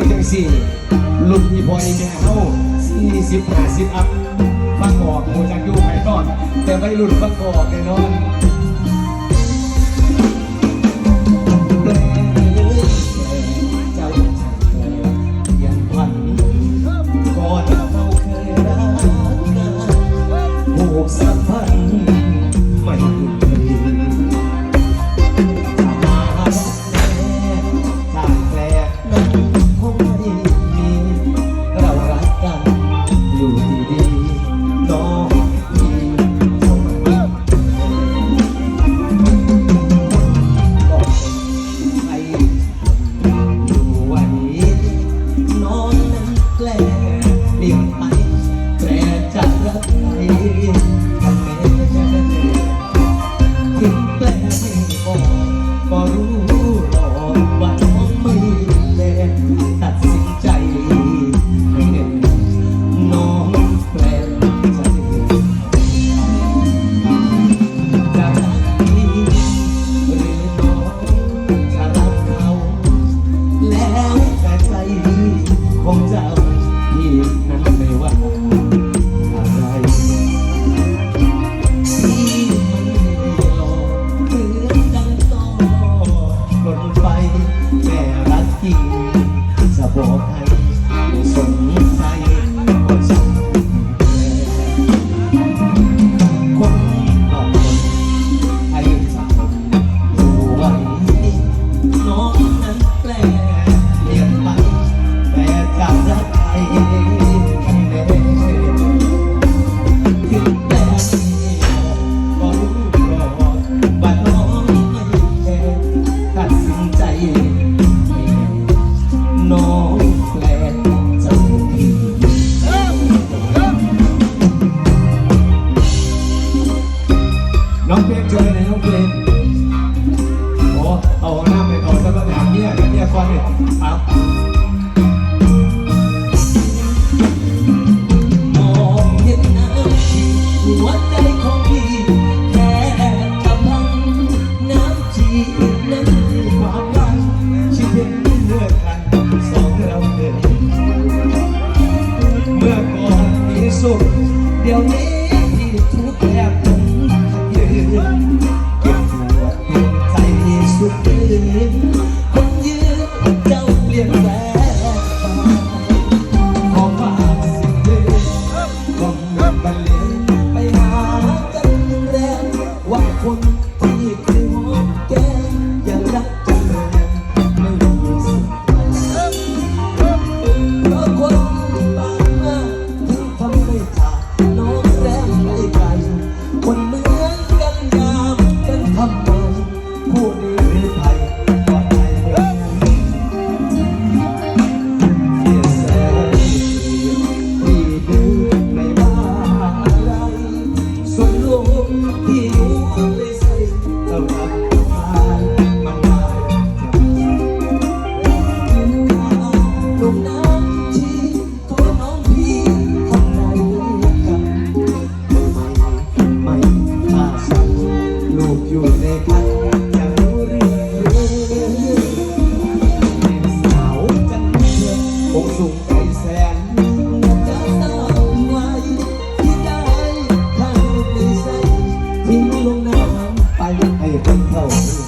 งจังสี่ลุกมีพอยแก่เฮาสี่สิบห้าสิบอัพฟังออกโหจากยู่ไผ่นอน แต่ไม่รุ่นฟังออกแน่นอน แม่รักจริงจะบอกให้ส่วน น้องเพลงเจอไหนน้องเพลงโอ้เอาหน้าไปเอาสักอย่นี่ยเนี่ยคอนเนี่ยครัุข เดี๋ยวนี้ที่ทุกแทบล้มยืนเก็บปวดใจสุดเืน ที่อยู่ในใส่สบายมันได้จะลูกน้ำที่ก็น้องพีทำใจกันไม่มาสั่งลูกอยู่ในพันย่งรู้เรื่องเป็นสาวกันเถอะคงสูงใจแสน 那我们。